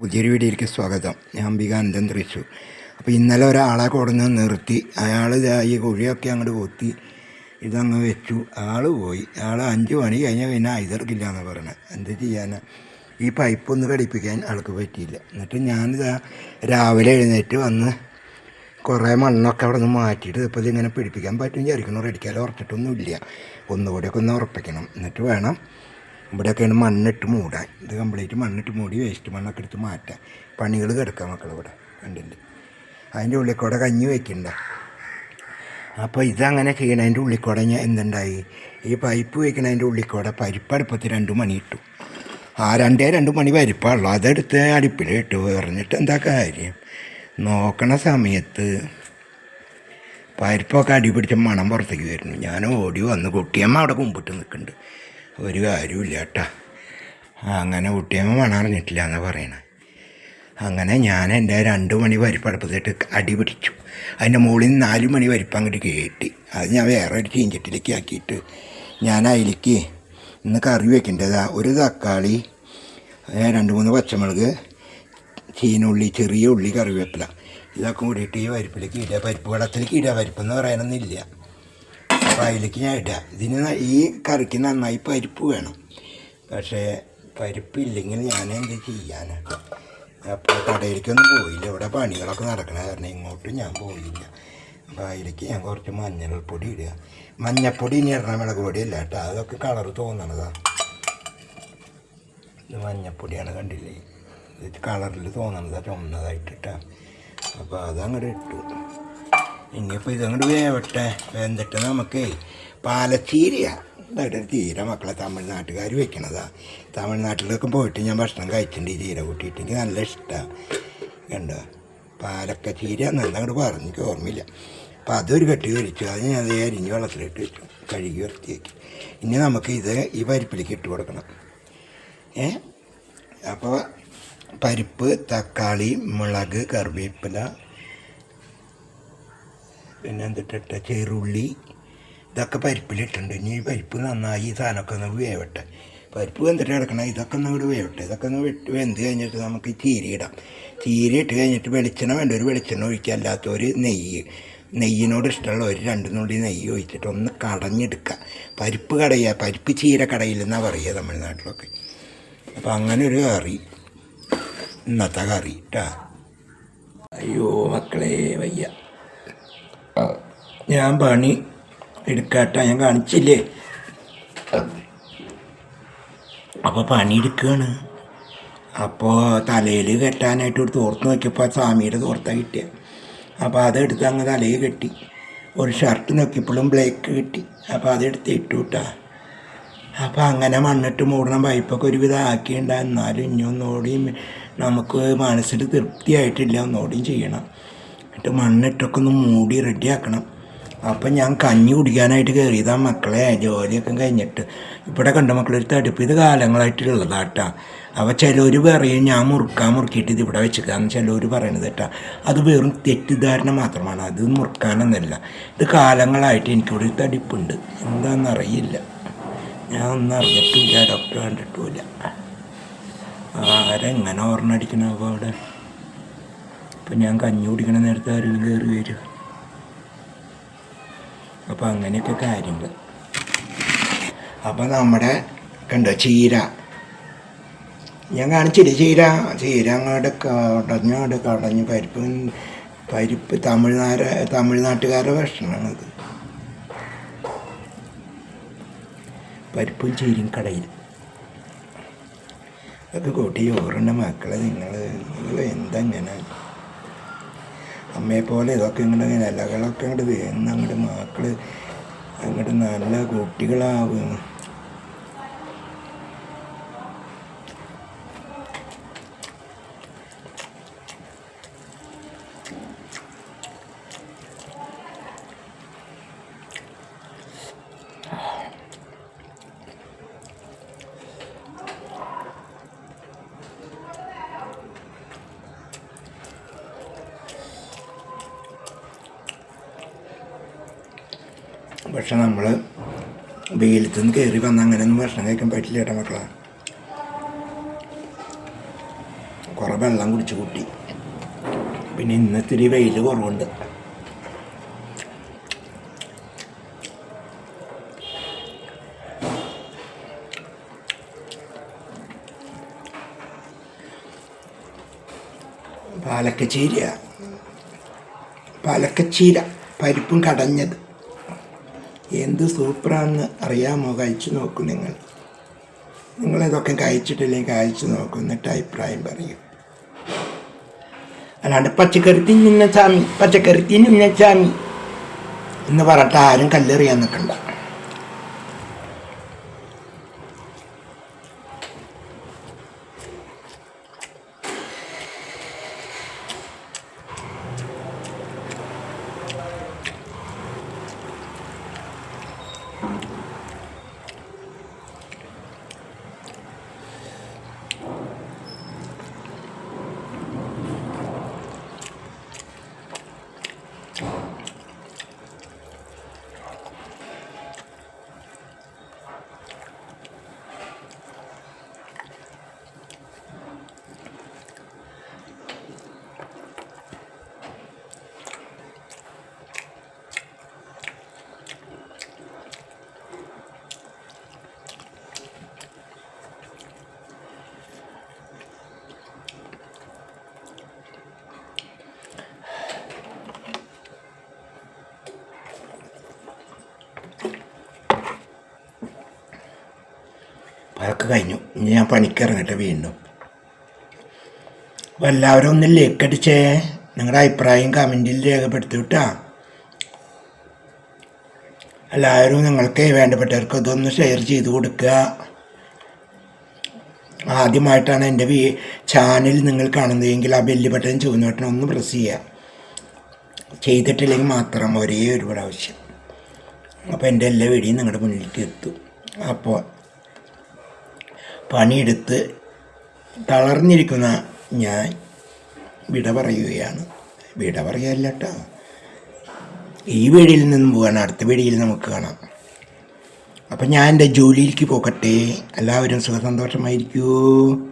പുതിയൊരു വീഡിയോയിലേക്ക് സ്വാഗതം. ഞാൻ അംബികാനന്ദൻ തൃശൂർ അപ്പോൾ ഇന്നലെ ഒരാളെ കൊടുന്ന് നിർത്തി. അയാൾ ഈ കുഴിയൊക്കെ അങ്ങോട്ട് കൊത്തി ഇതങ്ങ് വെച്ചു. ആൾ പോയി. ആൾ അഞ്ച് മണി കഴിഞ്ഞാൽ പിന്നെ ഐതർക്കില്ല എന്ന് പറഞ്ഞത് എന്ത് ചെയ്യാനാ? ഈ പൈപ്പ് ഒന്ന് ഘടിപ്പിക്കാൻ ആൾക്ക് പറ്റിയില്ല. എന്നിട്ട് ഞാനിതാ രാവിലെ എഴുന്നേറ്റ് വന്ന് കുറേ മണ്ണൊക്കെ അവിടെ നിന്ന് മാറ്റിയിട്ട് ഇപ്പോൾ ഇതിങ്ങനെ പിടിപ്പിക്കാൻ പറ്റും വിചാരിക്കണം റെഡിക്കാൽ ഉറച്ചിട്ടൊന്നുമില്ല. ഒന്നുകൂടെയൊക്കെ ഒന്ന് ഉറപ്പിക്കണം. എന്നിട്ട് വേണം ഇവിടെയൊക്കെയാണ് മണ്ണിട്ട് മൂടാൻ. ഇത് കംപ്ലീറ്റ് മണ്ണിട്ട് മൂടി വേസ്റ്റ് മണ്ണൊക്കെ എടുത്ത് മാറ്റാൻ. പണികൾ കിടക്കാം മക്കൾ ഇവിടെ കണ്ടില്ല അതിന്റെ ഉള്ളിൽ കൂടെ കഞ്ഞി വയ്ക്കണ്ട അപ്പോൾ ഇതങ്ങനെ ചെയ്യണതിന്റെ ഉള്ളിൽ കൂടെ ഞാൻ എന്തുണ്ടായി? ഈ പൈപ്പ് വയ്ക്കണതിന്റെ ഉള്ളിൽ കൂടെ പരിപ്പടുപ്പത്ത് രണ്ട് മണി ഇട്ടു. ആ രണ്ടേ രണ്ട് മണി പരിപ്പാണല്ലോ. അതെടുത്ത് അടുപ്പിൽ ഇട്ടു. പറഞ്ഞിട്ട് എന്താ കാര്യം? നോക്കണ സമയത്ത് പരിപ്പൊക്കെ അടിപിടിച്ച മണം പുറത്തേക്ക് വരുന്നു. ഞാൻ ഓടി വന്ന് കുട്ടിയമ്മ അവിടെ കുമ്പിട്ട് നിൽക്കുന്നുണ്ട് ഒരു കാര്യമില്ല കേട്ടാ. അങ്ങനെ കുട്ടിയമ്മ മണറിഞ്ഞിട്ടില്ല എന്നാണ് എന്ന് പറയണേ. അങ്ങനെ ഞാൻ എന്റെ രണ്ട് മണി പരിപ്പടുപ്പത്തിട്ട് അടി പിടിച്ചു. അതിന്റെ മുകളിൽ നിന്ന് നാല് മണി വരിപ്പ് അങ്ങോട്ട് കയറ്റി അത് ഞാൻ വേറെ ഒരു ചീഞ്ചട്ടിലേക്ക് ആക്കിയിട്ട് ഞാൻ അതിലേക്ക് ഇന്ന് കറി വെക്കേണ്ടതാ ഒരു തക്കാളി രണ്ട് മൂന്ന് പച്ചമുളക് ചീനുള്ളി ചെറിയ ഉള്ളി കറിവേപ്പില. ഇതൊക്കെ കൂടിയിട്ട് ഈ പരിപ്പിലേക്ക് ഇടുക. പരിപ്പ് വെള്ളത്തിലേക്ക് ഇടുക. പരിപ്പെന്ന് പറയാനൊന്നുമില്ല അപ്പോൾ ഞാൻ ഇടുക ഇതിന് ഈ കറിക്ക് നന്നായി പരിപ്പ് വേണം. പക്ഷേ പരിപ്പില്ലെങ്കിൽ ഞാൻ എന്ത് ചെയ്യാനാണ് അപ്പോൾ കടയിലേക്കൊന്നും പോയില്ല. ഇവിടെ പണികളൊക്കെ നടക്കണ കാരണം ഇങ്ങോട്ടും ഞാൻ പോയില്ല. അപ്പോൾ അതിലേക്ക് ഞാൻ കുറച്ച് മഞ്ഞൾപ്പൊടി ഇടുക. മഞ്ഞപ്പൊടി ഇനി ഇടണം മുളക് പൊടി അല്ല കേട്ടോ. അതൊക്കെ കളർ തോന്നണതാണ് ഇത് മഞ്ഞപ്പൊടിയാണ് കണ്ടില്ലേ? ഇത് കളറിൽ തോന്നണതാണ് ചുമന്നതായിട്ടിട്ടാണ് അപ്പോൾ അതങ്ങോട്ട് ഇട്ടു. ഇനിയിപ്പോൾ ഇതങ്ങോട്ട് വേവട്ടെ. വെന്തിട്ട് നമുക്ക് പാലച്ചീരയാണ് ഇതായിട്ട് തീരെ മക്കളെ തമിഴ്നാട്ടുകാർ വെക്കണതാ. തമിഴ്നാട്ടിലൊക്കെ പോയിട്ട് ഞാൻ ഭക്ഷണം കഴിച്ചിട്ടുണ്ട് ഈ ചീര കൂട്ടിയിട്ട്. എനിക്ക് നല്ല ഇഷ്ടമാണ് കണ്ടോ? പാലക്ക ചീര എന്നല്ല അങ്ങോട്ട് പറഞ്ഞു. എനിക്ക് ഓർമ്മയില്ല. അപ്പം അതൊരു കെട്ടി കഴിച്ചു അത് ഞാൻ അതേ അരിഞ്ഞ് വെള്ളത്തിലിട്ട് വെച്ചു. കഴുകി വൃത്തിയാക്കി. ഇനി നമുക്ക് ഇത് ഈ പരിപ്പിലേക്ക് ഇട്ട് കൊടുക്കണം. ഏ? അപ്പോൾ പരിപ്പ് തക്കാളി മുളക് കറിവേപ്പില പിന്നെ എന്തിട്ടിട്ട്? ചെറുള്ളി. ഇതൊക്കെ പരിപ്പിലിട്ടുണ്ട് ഇനി പരിപ്പ് നന്നായി ഈ സാധനമൊക്കെ ഒന്ന് വേവട്ടെ. പരിപ്പ് വെന്തിട്ട് കിടക്കണം. ഇതൊക്കെ ഒന്ന് ഇവിടെ വേവട്ടെ. ഇതൊക്കെ ഒന്ന് വെട്ട് വെന്ത് കഴിഞ്ഞിട്ട് നമുക്ക് ചീരയിടാം ചീര ഇടാം. ചീര ഇട്ട് കഴിഞ്ഞിട്ട് വെളിച്ചെണ്ണ വേണ്ട. ഒരു വെളിച്ചെണ്ണ ഒഴിക്കുക. അല്ലാത്തൊരു നെയ്യ്. നെയ്യിനോട് ഇഷ്ടമുള്ള ഒരു രണ്ട് നുള്ളി നെയ്യ് ഒഴിച്ചിട്ട് ഒന്ന് കടഞ്ഞെടുക്കുക. പരിപ്പ് കടയുക. പരിപ്പ് ചീര കടയില്ലെന്നാണ് പറയുക തമിഴ്നാട്ടിലൊക്കെ. അപ്പോൾ അങ്ങനെ ഒരു കറി. ഇന്നത്തെ കറി കേട്ടാ അയ്യോ മക്കളെ വയ്യ. ഞാൻ പണി എടുക്കാട്ട ഞാൻ കാണിച്ചില്ലേ? അപ്പോൾ പണി എടുക്കുകയാണ് അപ്പോൾ തലയിൽ കെട്ടാനായിട്ട് ഒരു തോർത്ത് നോക്കിയപ്പോൾ സ്വാമിയുടെ തോർത്ത കിട്ടിയ. അപ്പോൾ അതെടുത്ത് അങ്ങ് തലയിൽ കെട്ടി. ഒരു ഷർട്ട് നോക്കിയപ്പോഴും ബ്ലേക്ക് കിട്ടി. അപ്പോൾ അതെടുത്ത് ഇട്ടു കേട്ടാ അപ്പോൾ അങ്ങനെ മണ്ണിട്ട് മൂടണം പൈപ്പൊക്കെ ഒരുവിധം ആക്കിയിട്ടുണ്ട് എന്നാലും ഇനി ഒന്നുകൂടിയും നമുക്ക് മനസ്സിൽ തൃപ്തിയായിട്ടില്ല ഒന്നോടിയും ചെയ്യണം. എന്നിട്ട് മണ്ണിട്ടൊക്കെ ഒന്ന് മൂടി റെഡിയാക്കണം അപ്പം ഞാൻ കഞ്ഞി കുടിക്കാനായിട്ട് കയറിയതാണ് മക്കളെ ജോലിയൊക്കെ കഴിഞ്ഞിട്ട്. ഇവിടെ കണ്ട മക്കളൊരു തടുപ്പ് ഇത് കാലങ്ങളായിട്ടുള്ളതാട്ടാ. അപ്പോൾ ചിലർ പറയും ഞാൻ മുറുക്കാൻ മുറുക്കിയിട്ട് ഇത് ഇവിടെ വെച്ചേക്കാന്ന് ചിലർ പറയണത് കേട്ടാ. അത് വെറും തെറ്റിദ്ധാരണ മാത്രമാണ്. അത് മുറുക്കാനൊന്നല്ല. ഇത് കാലങ്ങളായിട്ട് എനിക്കിവിടെ ഒരു തടിപ്പുണ്ട്. എന്താണെന്നറിയില്ല ഞാൻ ഒന്നും അറിഞ്ഞിട്ടില്ല. ഡോക്ടർ കണ്ടിട്ടുമില്ല. ആരെങ്ങനെ ഓർണടിക്കണ അപ്പോൾ അവിടെ? ഇപ്പം ഞാൻ കഞ്ഞി കുടിക്കണ നേരത്തെ ആരെങ്കിലും കയറി വരും അപ്പം അങ്ങനെയൊക്കെ കാര്യങ്ങൾ അപ്പോൾ നമ്മുടെ കണ്ടോ ചീര. ഞാൻ കാണിച്ചില്ല ചീര? ചീര അങ്ങോട്ട് കടഞ്ഞ് അങ്ങോട്ട് കടഞ്ഞ് പരിപ്പ് പരിപ്പ് തമിഴ്നാട് തമിഴ്നാട്ടുകാരുടെ ഭക്ഷണമാണത്. പരിപ്പും ചീരും കടയിൽ. അതൊക്കെ കൂട്ടി ചോറുണ്ട മക്കളെ നിങ്ങൾ നിങ്ങൾ എന്തെങ്ങനെ അമ്മയെ പോലെ ഇതൊക്കെ ഇങ്ങോട്ട് ഇങ്ങനെ ഇലകളൊക്കെ അങ്ങോട്ട് വേന്ന് അങ്ങോട്ട് മക്കൾ അങ്ങോട്ട് നല്ല കുട്ടികളാവും. പക്ഷെ നമ്മൾ വെയിലത്ത് നിന്ന് കയറി വന്ന് അങ്ങനെയൊന്നും ഭക്ഷണം കഴിക്കാൻ പറ്റില്ല ചേട്ടാ മക്കളെ. കുറേ വെള്ളം കുടിച്ച് കൂട്ടി. പിന്നെ ഇന്നത്തിരി വെയിൽ കുറവുണ്ട്. പാലക്കച്ചീര പാലക്കച്ചീര പരിപ്പും കടഞ്ഞത്. എന്ത് സൂപ്പറാണെന്ന് അറിയാമോ? കഴിച്ചു നോക്കൂ നിങ്ങൾ. നിങ്ങളിതൊക്കെ കഴിച്ചിട്ടില്ലെങ്കിൽ കഴിച്ചു നോക്കും. എന്നിട്ട് അഭിപ്രായം പറയും. അല്ലാണ്ട് പച്ചക്കറി തിന്നുന്ന ചാമി പച്ചക്കറി തിന്നുന്ന ചാമി എന്ന് പറഞ്ഞിട്ട് ആരും കല്ലെറിയാൻ നിൽക്കണ്ട. അതൊക്കെ കഴിഞ്ഞു. ഇനി ഞാൻ പണിക്കിറങ്ങട്ടെ വീണ്ടും. അപ്പോൾ എല്ലാവരും ഒന്ന് ലൈക്ക് അടിച്ചേ നിങ്ങളുടെ അഭിപ്രായം കമന്റിൽ രേഖപ്പെടുത്തി വിട്ടാ. എല്ലാവരും നിങ്ങൾക്ക് വേണ്ടപ്പെട്ടവർക്ക് ഇതൊന്ന് ഷെയർ ചെയ്ത് കൊടുക്കുക. ആദ്യമായിട്ടാണ് എന്റെ വീ ചാനൽ നിങ്ങൾ കാണുന്നതെങ്കിൽ ആ ബെല്ല് ബട്ടൺ ചുവന്ന ബട്ടൺ ഒന്ന് പ്രസ് ചെയ്യുക. ചെയ്തിട്ടില്ലെങ്കിൽ മാത്രം ഒരേ ഒരു ആവശ്യം. അപ്പോൾ എന്റെ എല്ലാ വീഡിയോയും നിങ്ങളുടെ മുന്നിലേക്ക് എത്തും. അപ്പോൾ പണിയെടുത്ത് തളർന്നിരിക്കുന്ന ഞാൻ വിട പറയുകയാണ്. വിട പറയല്ല കേട്ടോ ഈ വീടിയിൽ നിന്നും പോകാൻ അടുത്ത വീടിയിൽ നമുക്ക് കാണാം. അപ്പം ഞാൻ എന്റെ ജോലിയിലേക്ക് പോകട്ടെ. എല്ലാവരും സുഖസന്തോഷമായിരിക്കൂ.